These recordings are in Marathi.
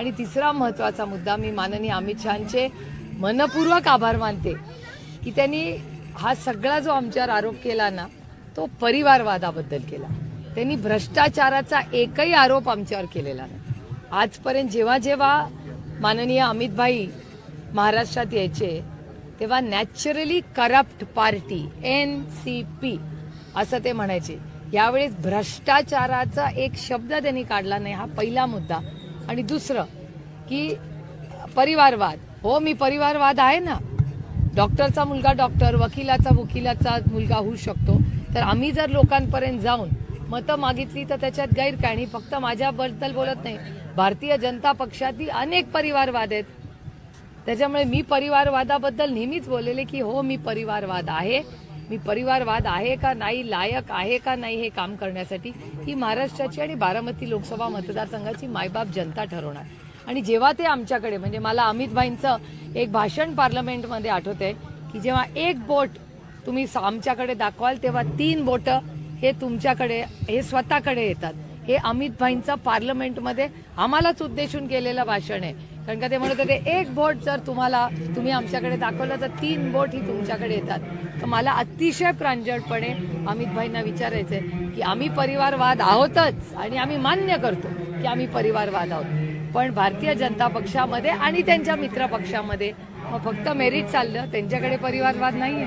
आणि तिसरा महत्त्वाचा मुद्दा मी माननीय अमित शहाचे मनपूर्वक आभार मानते की त्यांनी हा सगळा जो आमच्यावर आरोप केला ना तो परिवारवादाबद्दल केला. त्यांनी भ्रष्टाचाराचा एकही आरोप आमच्यावर केलेला नाही. आजपर्यंत जेव्हा जेव्हा माननीय अमितभाई महाराष्ट्रात यायचे तेव्हा naturally corrupt party N C P असं ते म्हणायचे. यावेळेस भ्रष्टाचाराचा एक शब्द त्यांनी काढला नाही हा पहिला मुद्दा. आणि दुसरं की परिवारवाद. हो मी परिवारवाद आहे ना. डॉक्टरचा मुलगा डॉक्टर वकिलाचा वकिलाचा मुलगा होऊ शकतो. तर आम्ही जर लोकांपर्यंत जाऊन मतं मागितली तर त्याच्यात गैर काय फक्त माझ्याबद्दल बोलत नाही. भारतीय जनता पक्षातील अनेक परिवारवाद आहेत. त्याच्यामुळे मी परिवारवादाबद्दल नेहमीच बोललेले की हो मी परिवारवाद आहे. मी परिवारवाद आहे का नाही लायक आहे का नाही हे काम करण्यासाठी ही महाराष्ट्राची आणि बारामती लोकसभा मतदारसंघाची मायबाप जनता ठरवणार. आणि जेव्हा ते आमच्याकडे म्हणजे मला अमित भाईंचं एक भाषण पार्लमेंटमध्ये आठवते की जेव्हा एक बोट तुम्ही स- आमच्याकडे दाखवाल तेव्हा तीन बोटं हे तुमच्याकडे हे स्वतःकडे येतात. हे अमित भाईंचं पार्लमेंटमध्ये आम्हालाच उद्देशून केलेलं भाषण आहे. कारण का ते म्हणत होते एक बोट जर तुम्हाला तुम्ही आमच्याकडे दाखवलं तर तीन बोट ही तुमच्याकडे येतात. तर मला अतिशय प्रांजळपणे अमित भाईंना विचारायचंय की आम्ही परिवारवाद आहोतच आणि आम्ही मान्य करतो की आम्ही परिवारवाद आहोत. पण भारतीय जनता पक्षामध्ये आणि त्यांच्या मित्र पक्षामध्ये मग फक्त मेरिट चाललं त्यांच्याकडे परिवारवाद नाहीये.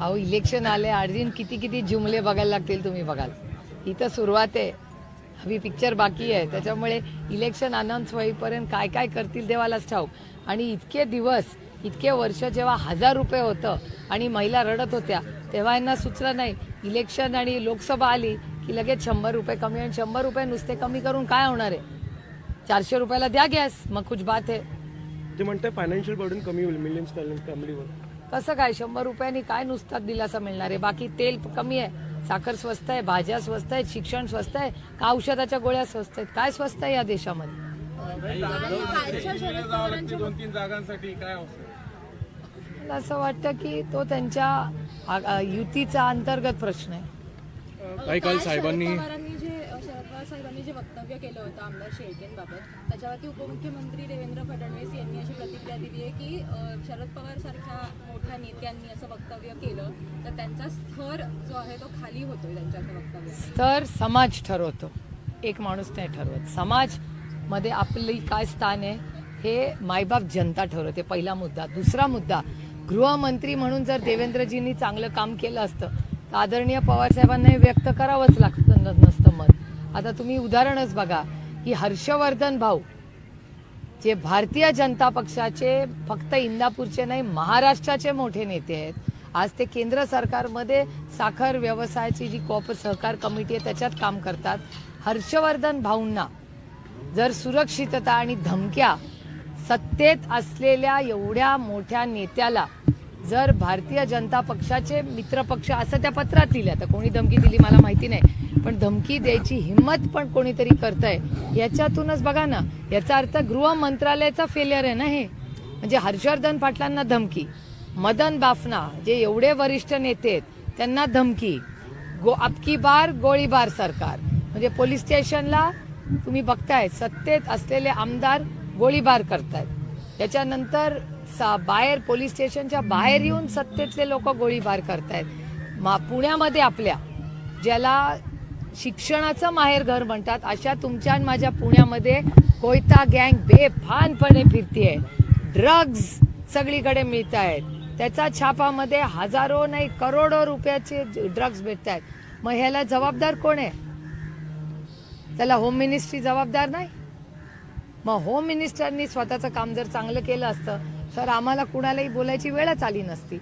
अहो इलेक्शन आले अर्जिन किती किती जुमले बघायला लागतील तुम्ही बघाल. इथं सुरुवात आहे. हवी पिक्चर बाकी आहे. त्याच्यामुळे इलेक्शन अनाऊन्स होईपर्यंत काय काय करतील देवालाच ठाऊक. आणि इतके दिवस इतके वर्ष जेव्हा हजार रुपये होतं आणि महिला रडत होत्या तेव्हा यांना सुचलं नाही. इलेक्शन आणि लोकसभा आली की लगेच शंभर रुपये कमी आणि शंभर रुपये नुसते कमी करून काय होणार आहे? चारशे रुपयाला द्या गॅस मग कुछ बात आहे. ते म्हणते फायनान्शियल बर्डन कमी होईल मिलियन्स फॅमिलीवर कसं काय? शंभर रुपयांनी काय नुसता दिलासा मिळणार आहे? बाकी तेल कमी आहे. साखर स्वस्त आहे भाज्या स्वस्त आहेत शिक्षण स्वस्त आहे का औषधाच्या गोळ्या स्वस्त आहेत? काय स्वस्त आहे या देशामध्ये? दोन तीन जागांसाठी. काय अवसर मला असं वाटतं की तो त्यांच्या आ- आ- युतीचा अंतर्गत प्रश्न आहे. काही काल साहेबांनी शरद पवारांनी जे शरद पवार जे वक्तव्य केलं होतं आमदार शेळकेंबाबत त्याच्यावरती उपमुख्यमंत्री देवेंद्र फडणवीस यांनी अशी प्रतिक्रिया दिली आहे की शरद पवार सारख्या मोठ्या नेत्यांनी असं वक्तव्य केलं तर त्यांचा स्तर जो आहे तो खाली होतोय त्यांच्या वक्तव्य. स्तर समाज ठरवतो. एक माणूस नाही ठरवत. समाजमध्ये आपली काय स्थान आहे हे मायबाप जनता ठरवते पहिला मुद्दा. दुसरा मुद्दा गृहमंत्री म्हणून जर देवेंद्रजींनी चांगलं काम केलं असतं तर आदरणीय पवारसाहेबांना हे व्यक्त करावंच लागतं नसतं. आता तुम्ही उदाहरणच बघा की हर्षवर्धन भाऊ जे भारतीय जनता पक्षाचे फक्त इंदापूरचे नाही महाराष्ट्राचे मोठे नेते आहेत. आज ते केंद्र सरकारमध्ये साखर व्यवसायाची जी कॉप सहकार कमिटी आहे त्याच्यात काम करतात. हर्षवर्धन भाऊंना जर सुरक्षितता आणि धमक्या सत्तेत असलेल्या एवढ्या मोठ्या नेत्याला जर भारतीय जनता पक्षाचे मित्रपक्ष असं त्या पत्रात लिहिलं तर कोणी धमकी दिली मला माहिती नाही पण धमकी द्यायची हिंमत पण कोणीतरी करतंय याच्यातूनच बघा ना. याचा अर्थ गृह मंत्रालयाचा फेलियर आहे ना हे. म्हणजे हर्षवर्धन पाटलांना धमकी. मदन बाफना जे एवढे वरिष्ठ नेते आहेत त्यांना धमकी. गो अबकी बार गोळीबार सरकार. म्हणजे पोलीस स्टेशनला तुम्ही बघताय सत्तेत असलेले आमदार गोळीबार करतायत. त्याच्यानंतर सा- बाहेर पोलीस स्टेशनच्या बाहेर येऊन सत्तेतले लोक गोळीबार करतायत. मा पुण्यामध्ये आपल्या ज्याला शिक्षणाचं माहेर घर म्हणतात अशा तुमच्या आणि माझ्या पुण्यामध्ये कोयता गँग बेफानपणे फिरतीये. ड्रग्ज सगळीकडे मिळत आहेत त्याचा छापामध्ये हजारो नाही करोडो रुपयाचे ड्रग्ज भेटत आहेत मग ह्याला जबाबदार कोण आहे? त्याला होम मिनिस्ट्री जबाबदार नाही? मग होम मिनिस्टरनी स्वतःचं काम जर चांगलं केलं असतं तर आम्हाला कुणालाही बोलायची वेळच आली नसती.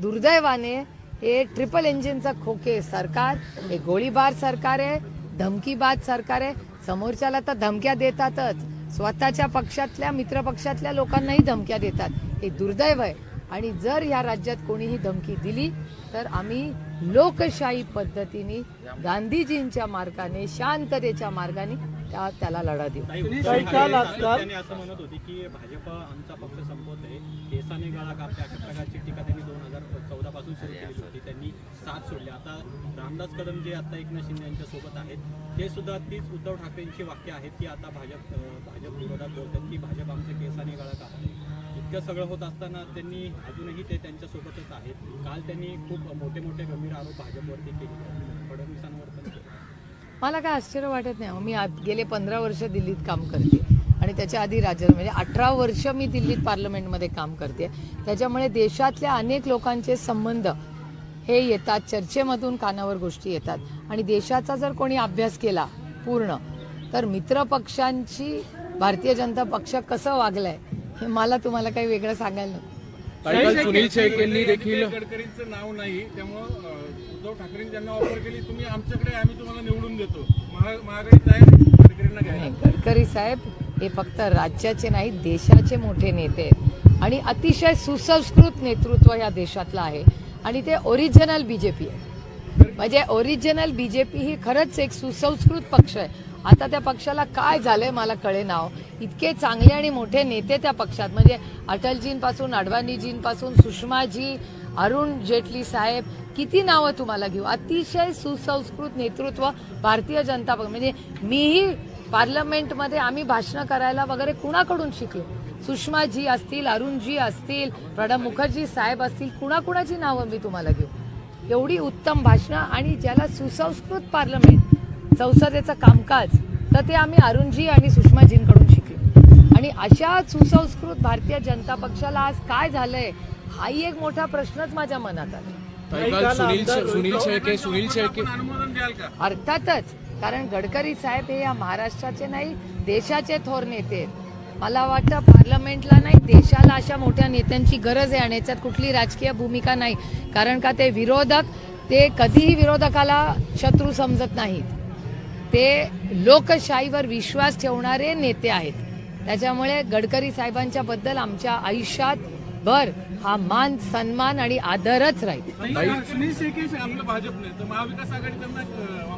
दुर्दैवाने हे ट्रिपल इंजिनचं खोके सरकार हे गोळीबार सरकार आहे धमकीबाज सरकार आहे. समोरच्याला तर धमक्या देतातच. स्वतःच्या पक्षातल्या मित्रपक्षातल्या लोकांनाही धमक्या देतात. हे दुर्दैव आहे. आणि जर या राज्यात कोणीही धमकी दिली तर आम्ही लोकशाही पद्धतीने गांधीजींच्या मार्गाने शांततेच्या मार्गाने त्या त्याला लढा देऊ. त्यांनी असं म्हणत होती की भाजप आमचा पक्ष संपवत आहे. केसाने गळा कापते अशा प्रकारची टीका त्यांनी दोन हजार चौदा पासून सुरू केली होती. त्यांनी साथ सोडली. आता रामदास कदम जे आता एकनाथ शिंदे यांच्या सोबत आहेत ते सुद्धा तीच उद्धव ठाकरेंची वाक्य आहेत की आता भाजप भाजप विरोधात बोलतात की भाजप आमचे केसाने गळा कापते इतकं सगळं होत असताना त्यांनी अजूनही ते त्यांच्या सोबतच आहेत. काल त्यांनी खूप मोठे मोठे गंभीर आरोप भाजपवरती केले मला काय आश्चर्य वाटत नाही मी आत गेले पंधरा वर्ष दिल्लीत काम करते. आणि त्याच्या आधी राज्य म्हणजे अठरा वर्ष मी दिल्लीत पार्लमेंटमध्ये काम करते. त्याच्यामुळे देशातल्या अनेक लोकांचे संबंध हे येतात चर्चेमधून कानावर गोष्टी येतात. आणि देशाचा जर कोणी अभ्यास केला पूर्ण तर मित्र पक्षांची भारतीय जनता पक्ष कसं वागलाय हे मला तुम्हाला काही वेगळं सांगायला नको. काही काल सुनील शेख यांनी देखील गडकरींचं नाव नाही त्यामुळं उद्धव ठाकरेंनी ज्यांना ऑफर केली तुम्ही आमच्याकडे आम्ही तुम्हाला निवडून देतो. महा- महाआघाडीत आहे गडकरींना घ्यायला. नाही, गडकरी साहेब हे फक्त राज्याचे नाही देशाचे मोठे नेते आहेत. आणि अतिशय सुसंस्कृत नेतृत्व या देशातलं आहे. आणि ते ओरिजिनल बीजेपी आहे म्हणजे ओरिजिनल बीजेपी ही खरंच एक सुसंस्कृत पक्ष आहे. आता त्या पक्षाला काय झालंय मला कळे नाव. इतके चांगले आणि मोठे नेते त्या पक्षात म्हणजे अटलजींपासून अडवाणीजींपासून सुषमाजी अरुण जेटली साहेब किती नावं तुम्हाला घेऊ? अतिशय सुसंस्कृत नेतृत्व भारतीय जनता पक्ष. म्हणजे मीही पार्लमेंटमध्ये आम्ही भाषणं करायला वगैरे कुणाकडून शिकलो? सुषमाजी असतील अरुणजी असतील प्रणब मुखर्जी साहेब असतील कुणाकुणाची नावं मी तुम्हाला घेऊ? एवढी उत्तम भाषणं आणि ज्याला सुसंस्कृत पार्लमेंट संसदेचं कामकाज तर ते आम्ही अरुणजी आणि सुषमाजींकडून शिकलो. आणि अशा सुसंस्कृत भारतीय जनता पक्षाला आज काय झालंय हाही एक मोठा प्रश्नच माझ्या मनात आला. सुनील अर्थातच कारण गडकरी साहेब हे या महाराष्ट्राचे नाही देशाचे थोर नेते आहेत. मला वाटतं पार्लमेंटला नाही देशाला अशा मोठ्या नेत्यांची गरज आहे आणि याच्यात कुठली राजकीय भूमिका नाही. कारण का ते विरोधक ते कधीही विरोधकाला शत्रू समजत नाहीत. ते लोकशाहीवर विश्वास ठेवणारे नेते आहेत. त्याच्यामुळे गडकरी साहेबांच्या बद्दल आमच्या आयुष्यात भर हा मान सन्मान आणि आदरच राहील नाही, सुनील शेख हे आपलं भाजपने तर महाविकास आघाडी त्यांना अं,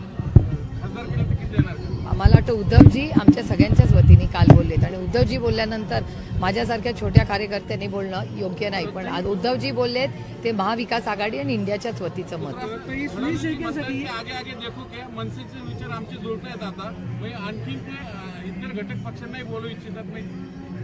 खासदार केलं तिकीट देणार का? मला वाटतं उद्धवजी आमच्या सगळ्यांच्याच वतीने काल बोललेत. आणि उद्धवजी बोलल्यानंतर माझ्यासारख्या छोट्या कार्यकर्त्यांनी बोलणं योग्य नाही. पण आज उद्धवजी बोललेत ते महाविकास आघाडी आणि इंडियाच्याच वतीचं मत. आणखी ते अं, इतर घटक पक्षांनाही बोलू इच्छितात नाही?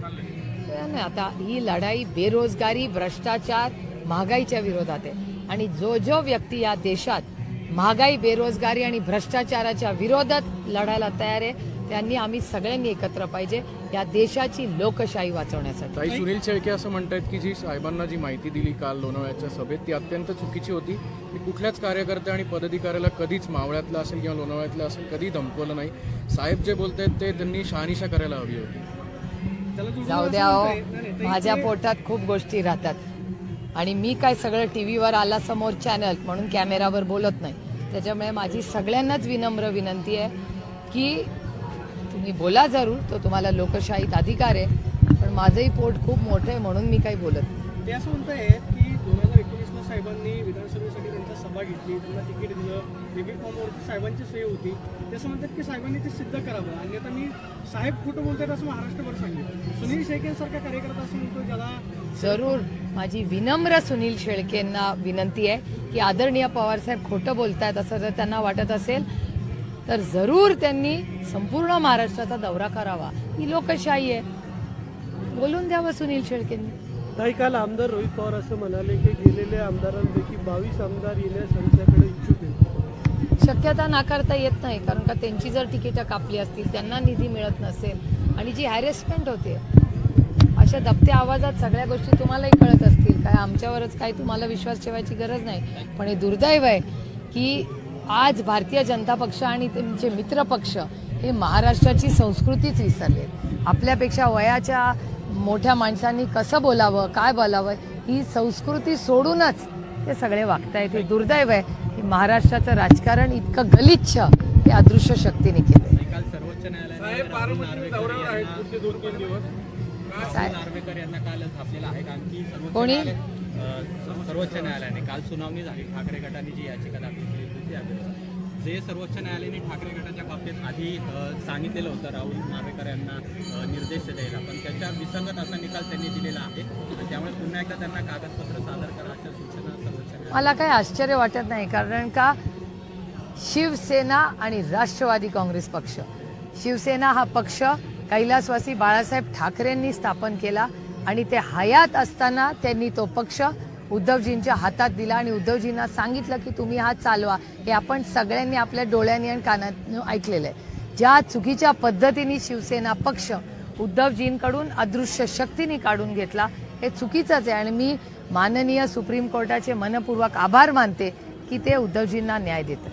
चाललंय. तर नाही, आता ही लढाई बेरोजगारी भ्रष्टाचार महागाईच्या विरोधात आहे. आणि जो जो व्यक्ती या देशात महागाई बेरोजगारी आणि भ्रष्टाचाराच्या विरोधात लढायला तयार आहे. त्यांनी आम्ही सगळ्यांनी एकत्र पाहिजे या देशाची लोकशाही वाचवण्यासाठी. सुनील शेळके असं म्हणतात की जी साहेबांना जी माहिती दिली काल लोणावळ्याच्या सभेत ती अत्यंत चुकीची होती. मी कुठल्याच कार्यकर्ते आणि पदाधिकाऱ्याला कधीच मावळ्यातलं असेल किंवा लोणावळ्यातलं असेल कधी धमकवलं नाही. साहेब जे बोलतायत ते त्यांनी शहानिशा करायला हवी होती. जाऊ द्या हो. माझ्या पोटात खूप गोष्टी राहतात. आणि मी काय सगळं टी व्हीवर आला समोर चॅनल म्हणून कॅमेरावर बोलत नाही. त्याच्यामुळे माझी सगळ्यांनाच विनम्र विनंती आहे की तुम्ही बोला जरूर तो तुम्हाला लोकशाहीत अधिकार आहे पण माझंही पोट खूप मोठं आहे म्हणून मी काही बोलत नाही. ते असं म्हणतायत की दोन हजार एकोणीसला साहेबांनी विधानसभेसाठी त्यांचा सभा घेतली त्यांना तिकीट दिलं डेबिट फॉर्मवरती साहेबांची सही होती. ते म्हणतात की साहेबांनी ते सिद्ध करावं. आणि आता मी साहेब खोटं बोलतात असं महाराष्ट्रभर सांगितलं सुनील शेखेंसारखा कार्यकर्ता असं म्हणतो ज्याला जरूर. माझी विनम्र सुनील शेळकेंना विनंती आहे की आदरणीय पवारसाहेब खोटं बोलतायत असं जर त्यांना वाटत असेल तर जरूर त्यांनी संपूर्ण महाराष्ट्राचा दौरा करावा. ही लोकशाही आहे. बोलून द्यावं सुनील शेळकेंनी. काही काल आमदार रोहित पवार असं म्हणाले की गेलेल्या आमदारांपैकी बावीस आमदार येण्यास आमच्याकडे इच्छुक आहेत. शक्यता नाकारता येत नाही कारण का त्यांची जर तिकीटं कापली असतील त्यांना निधी मिळत नसेल आणि जी हॅरेसमेंट होते अशा दबत्या आवाजात सगळ्या गोष्टी तुम्हालाही कळत असतील. काय आमच्यावरच काय तुम्हाला विश्वास ठेवायची गरज नाही. पण हे दुर्दैव आहे की आज भारतीय जनता पक्ष आणि त्यांचे मित्र पक्ष हे महाराष्ट्राची संस्कृतीच विसरले आपल्यापेक्षा वयाच्या मोठ्या माणसांनी कसं बोलावं काय बोलावं ही संस्कृती सोडूनच ते सगळे वागतायत. हे दुर्दैव आहे. की महाराष्ट्राचं राजकारण इतकं गलिच्छ हे अदृश्य शक्तीने काल कोणी? सर्वोच्च न्यायालयाने काल सुनावणी झाली. ठाकरे गटाने जी याचिका दाखल केली होती जे सर्वोच्च न्यायालयाने ठाकरे गटाच्या बाबतीत आधी सांगितलेलं होतं राहुल नार्वेकर यांना निर्देश द्यायला. पण त्याच्या विसंगत असा निकाल त्यांनी दिलेला आहे. त्यामुळे पुन्हा एकदा त्यांना कागदपत्र सादर करायच्या सूचना सर्वोच्च मला काही आश्चर्य वाटत नाही कारण का? शिवसेना आणि राष्ट्रवादी काँग्रेस पक्ष. शिवसेना हा पक्ष कैलासवासी बाळासाहेब ठाकरेंनी स्थापन केला आणि ते हयात असताना त्यांनी तो पक्ष उद्धवजींच्या हातात दिला आणि उद्धवजींना सांगितलं की तुम्ही हा चालवा. हे आपण सगळ्यांनी आपल्या डोळ्यांनी आणि कानात ऐकलेलं आहे. ज्या चुकीच्या पद्धतीने शिवसेना पक्ष उद्धवजींकडून अदृश्य शक्तीने काढून घेतला हे चुकीचंच आहे. आणि मी माननीय सुप्रीम कोर्टाचे मनपूर्वक आभार मानते की ते उद्धवजींना न्याय देतात.